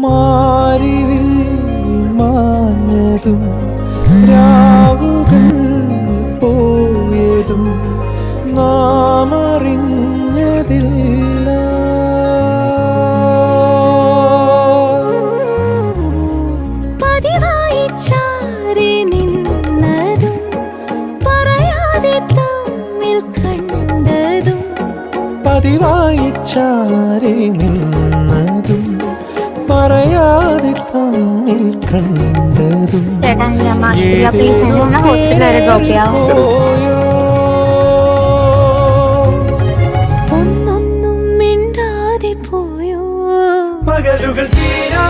മാറിവിൽ മാഞ്ഞതും രാവുകൾ പോയതും നാം പതിവായി ചാരി നിന്നതും പറയാതെ തമ്മിൽ കണ്ടതും പതിവായി ചാരി നിന്ന അറിയാതെ കണ്ടതും ചേട്ടാ എന്റെ അമ്മ ആശുപത്രിയിലാ. ഹോസ്പിറ്റലിൽ വരെ ഒന്നൊന്നും മിണ്ടാതെ പോയോ പകലുകൾ തീരാ